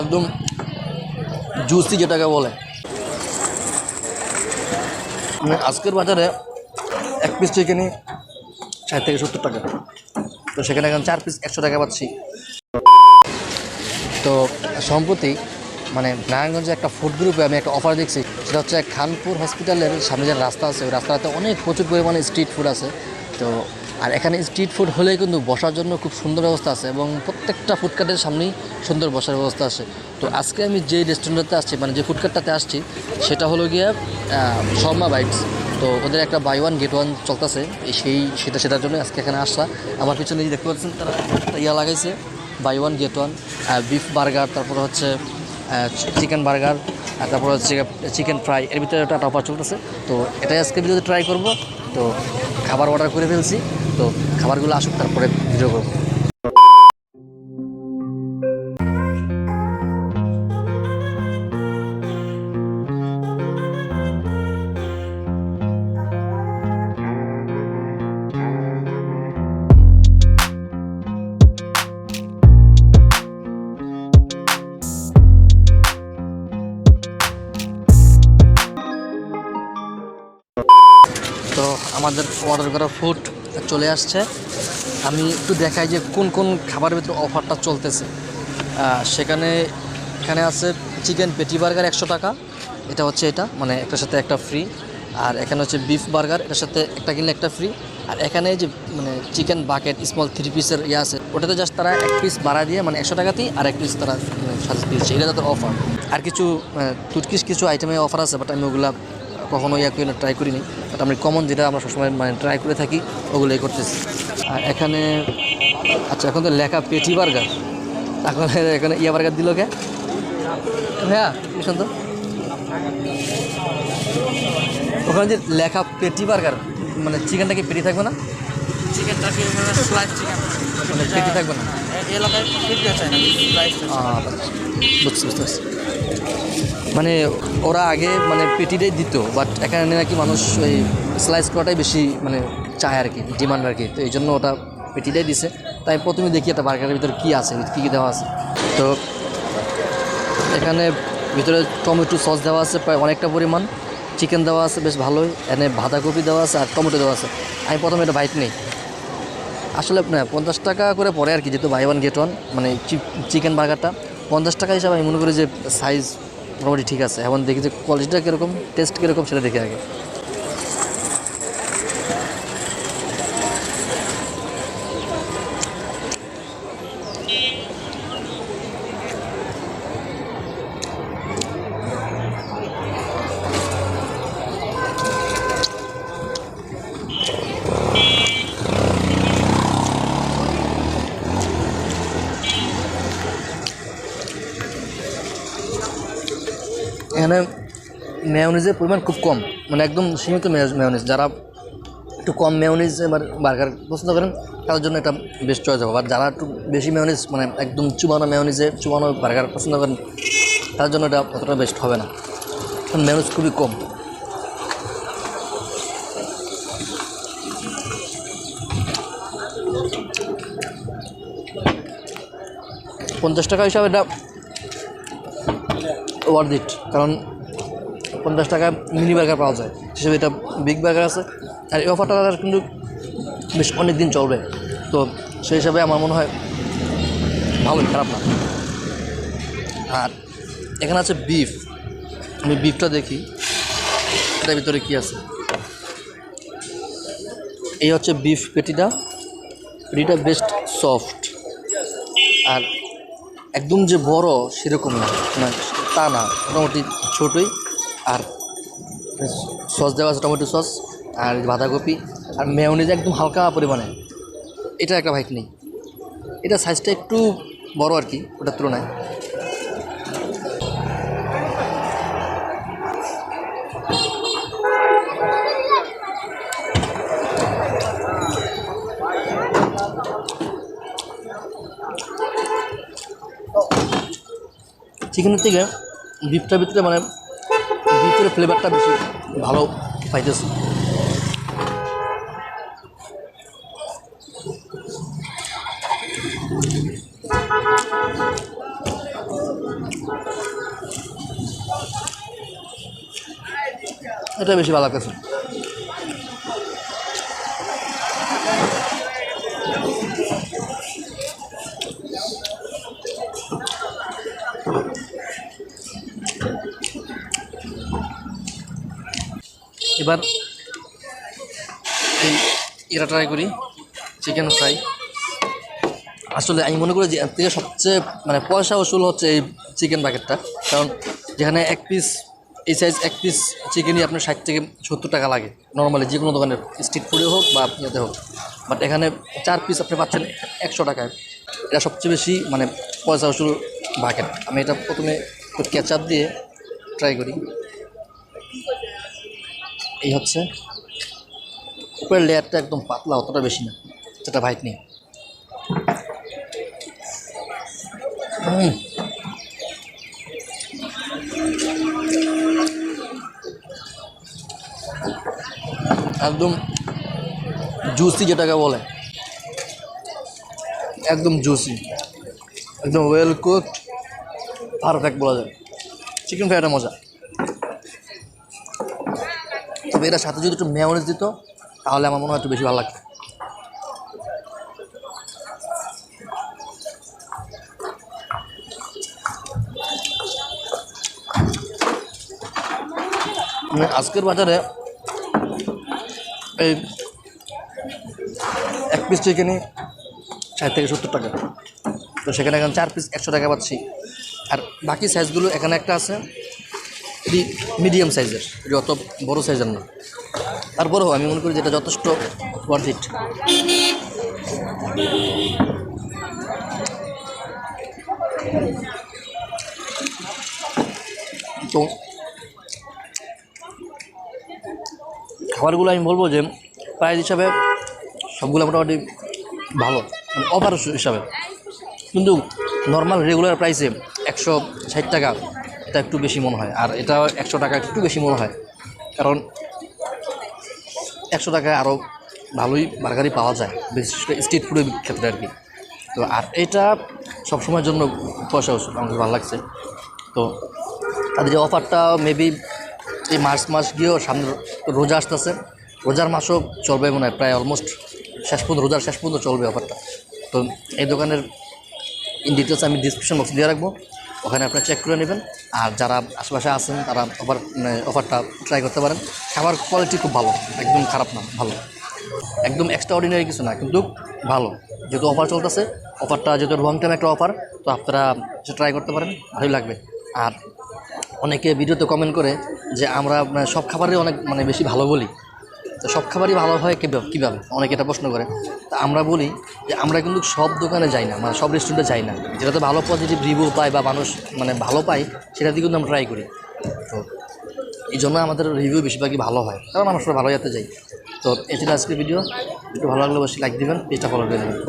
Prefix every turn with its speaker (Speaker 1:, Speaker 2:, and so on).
Speaker 1: একদম জুসি যেটাকে বলে। আজকের বাজারে এক পিস চিকেনই ষাট থেকে সত্তর টাকা। তো সেখানে এখন চার পিস একশো টাকা পাচ্ছি। তো সম্প্রতি মানে নারায়ণগঞ্জে একটা ফুড গ্রুপে আমি একটা অফার দেখছি। সেটা হচ্ছে খানপুর হসপিটালের সামনে যে রাস্তা আছে, ওই রাস্তাতে অনেক প্রচুর পরিমাণে স্ট্রিট ফুড আছে। তো আর এখানে স্ট্রিট ফুড হলেই কিন্তু বসার জন্য খুব সুন্দর ব্যবস্থা আছে এবং প্রত্যেকটা ফুডকার্টের সামনেই সুন্দর বসার ব্যবস্থা আছে। তো আজকে আমি যে রেস্টুরেন্টে আসছি মানে যে ফুডকার্টটাতে আসছি, সেটা হলো গিয়ে শর্মা বাইটস। তো ওদের একটা বাই ওয়ান গেট ওয়ান চলতেছে সেই, সেটা, সেটার জন্য আজকে এখানে আসা। আমার পিছনে দেখতে পাচ্ছেন, তারা ইয়া লাগাইছে buy one get one beef burger তারপর হচ্ছে চিকেন বার্গার তারপর হচ্ছে চিকেন ফ্রাই এর ভিতরে একটা টপার চলতেছে। তো এটাই আজকে ভিডিওতে ট্রাই করব। তো খাবার অর্ডার করে ফেলছি। তো খাবারগুলো আসুক তারপরে ভিডিও করব। তো আমাদের অর্ডার করা ফুড চলে আসছে। আমি একটু দেখাই যে কোন কোন খাবারের ভিতরে অফারটা চলতেছে। সেখানে এখানে আছে চিকেন পেটি বার্গার একশো টাকা। এটা হচ্ছে এটা মানে একটার সাথে একটা ফ্রি আর এখানে হচ্ছে বিফ বার্গার এটার সাথে একটা কিনলে একটা ফ্রি আর এখানে যে মানে চিকেন বাকেট স্মল থ্রি পিসের ইয়ে আছে ওটাতে জাস্ট তারা এক পিস বাড়া দিয়ে মানে একশো টাকাতেই আর এক পিস তারা মানে, দিয়েছে। দিচ্ছে এটা তাদের অফার আর কিছু তুর্কিশ কিছু আইটেমে অফার আছে বাট আমি ওগুলা কখনো ইয়া করে ট্রাই করিনি। বাট আমি কমন যেটা আমরা সবসময় মানে ট্রাই করে থাকি ওগুলোই করতেছি। আর এখানে আচ্ছা এখন তো লেখা পেটি বার্গার। এখন এখানে ইয়া বার্গার দিল কে? হ্যাঁ কি সুন্দর ওখানে যে লেখা পেটি বার্গার মানে চিকেনটা কি পেটি থাকবে না?
Speaker 2: চিকেনটা কি স্লাইস চিকেন
Speaker 1: মানে পেটি থাকবে না?
Speaker 2: এলাকায় না স্লাইস
Speaker 1: আহ, বুঝছি বুঝতে পারছি মানে ওরা আগে মানে পেটিটাই দিত বাট এখানে নাকি মানুষ ওই স্লাইস করাটাই বেশি মানে চায় আর কি ডিমান্ড আর কি। তো এই জন্য ওটা পেটিটাই দিছে। তাই প্রথমে দেখি একটা বার্গারের ভিতরে কী আছে, কী কী দেওয়া আছে। তো এখানে ভিতরে টমেটো সস দেওয়া আছে, প্রায় অনেকটা পরিমাণ। চিকেন দেওয়া আছে, বেশ ভালোই। এখানে বাঁধাকপি দেওয়া আছে আর টমেটো দেওয়া আছে। আমি প্রথমে এটা বাইট নেই। আসলে পঞ্চাশ টাকা করে পরে আর কি, যেহেতু বাই ওয়ান গেট ওয়ান মানে চিকেন বার্গারটা পঞ্চাশ টাকা হিসাবে আমি মনে করি যে সাইজ মোটামুটি ঠিক আছে। এখন দেখি যে কোয়ালিটিটা কীরকম টেস্ট কীরকম সেটা দেখে আগে। এখানে মেয়নিজের পরিমাণ খুব কম মানে একদম সীমিত মেয়নিজ যারা একটু কম মেয়নিজ এবার বার্গার পছন্দ করেন, তাদের জন্য এটা বেস্ট চয়েস হবে। আর যারা একটু বেশি মেয়নিজ মানে একদম চুবানো মেয়নিজে চুবানো বার্গার পছন্দ করেন তার জন্য এটা অতটা বেস্ট হবে না। মেয়নিজ খুবই কম। পঞ্চাশ টাকা হিসাবে এটা ওয়ার্ড ইট কারণ পঞ্চাশ টাকা মিনি বার্গার পাওয়া যায়। হিসেবে এটা বিগ বার্গার আছে। আর এই অফারটা কিন্তু বেশ অনেক দিন চলবে। তো সেই হিসাবে আমার মনে হয় ভালোই, খারাপ না। আর এখানে আছে বিফ আমি বিফটা দেখি। এটার ভিতরে কী আছে? এই হচ্ছে বিফ পেটিটা পেটিটা বেস্ট সফট আর একদম যে বড় সেরকম না। না তা না, মোটামুটি ছোটোই। আর সস দেওয়া আছে টমেটো সস আর বাঁধাকপি আর মেয়নিজ একদম হালকা পরিমাণে। এটা একটা ভাইট নেই। এটা সাইজটা একটু বড় আর কি, ওটার তুলনায়। চিকেনের থেকে বিফটার ভিতরে মানে বিফের ফ্লেভারটা বেশি ভালো পাইতেছি এটা বেশি ভালো লাগতেছে Thank you. এবার এই এটা ট্রাই করি চিকেন ফ্রাই আসলে আমি মনে করি যে এর থেকে সবচেয়ে মানে পয়সা উসুল হচ্ছে এই চিকেন বাকেটটা কারণ যেখানে এক পিস এই সাইজ এক পিস চিকেনই আপনার ষাট থেকে সত্তর টাকা লাগে। নর্মালি যে কোনো দোকানের স্ট্রিট ফুডে হোক বা ইয়েতে হোক। বাট এখানে চার পিস আপনি পাচ্ছেন একশো টাকায়। এটা সবচেয়ে বেশি মানে পয়সা উসুল বাকেট আমি এটা প্রথমে একটু কেচাপ দিয়ে ট্রাই করি। এই হচ্ছে উপরের লেয়ারটা একদম পাতলা, অতটা বেশি না, যেটা ভাইট নেই একদম জুসি যেটাকে বলে। একদম জুসি একদম ওয়েল কুক পারফেক্ট বলা যায়। চিকেন ফ্রাইটা মজা। তবে এটার সাথে যদি একটু মেয়নিজ দিত, তাহলে আমার মনে হয় একটু বেশি ভালো লাগতো। আজকের বাজারে এই এক পিস চিকেনই ষাট থেকে সত্তর টাকা। তো সেখানে এখন চার পিস একশো টাকা পাচ্ছি। আর বাকি সাইজগুলো এখানে একটা আছে। এটি মিডিয়াম সাইজের এটি অত বড় সাইজের না। তারপরেও আমি মনে করি যেটা যথেষ্ট ওয়ার্থ ইট তো খাবারগুলো আমি বলব যে প্রাইস হিসাবে সবগুলো মোটামুটি ভালো মানে অফার হিসাবে। কিন্তু নর্মাল রেগুলার প্রাইসে একশো ষাট টাকা এটা একটু বেশি মনে হয়। আর এটা একশো টাকা একটু বেশি মনে হয়। কারণ একশো টাকায় আরও ভালোই বার্গারই পাওয়া যায়, বিশেষ করে স্ট্রিট ফুডের ক্ষেত্রে আর কি। তো আর এটা সবসময়ের জন্য পয়সা কাছে ভালো লাগছে। তো তাদের যে অফারটা মেবি এই মার্চ মাস গিয়েও সামনে রোজা আসতেছে, রোজার মাসও চলবে মনে হয়, প্রায় অলমোস্ট শেষ পর্যন্ত, রোজার শেষ পর্যন্ত চলবে অফারটা। তো এই দোকানের ইন ডিটেলস আমি ডিসক্রিপশন বক্সে দিয়ে রাখব। ওখানে আপনারা চেক করে নেবেন। আর যারা আশেপাশে আছেন, তারা অফার অফারটা ট্রাই করতে পারেন। খাবার কোয়ালিটি খুব ভালো, একদম খারাপ না, ভালো। একদম এক্সট্রা অর্ডিনারি কিছু না, কিন্তু ভালো। যেহেতু অফার চলতেছে অফারটা যেহেতু লং টাইম একটা অফার তো আপনারা ট্রাই করতে পারেন, ভালোই লাগবে। আর অনেকে ভিডিওতে কমেন্ট করে যে, আমরা মানে সব খাবারই অনেক মানে বেশি ভালো বলি। তো সব খাবারই ভালো হয় কীভাবে? অনেকে এটা প্রশ্ন করে। তো আমরা বলি যে আমরা কিন্তু সব দোকানে যাই না মানে সব রেস্টুরেন্টে যাই না। যেটাতে ভালো পজিটিভ রিভিউ পায় বা মানুষ মানে ভালো পায়, সেটা দিয়ে কিন্তু আমরা ট্রাই করি। তো এই জন্য আমাদের রিভিউ বেশিরভাগই ভালো হয়। কারণ আমরা সবাই ভালো যেতে যাই। তো এই ছিল আজকের ভিডিও একটু ভালো লাগলে অবশ্যই লাইক দেবেন পেজটা ফলো করে দেবেন।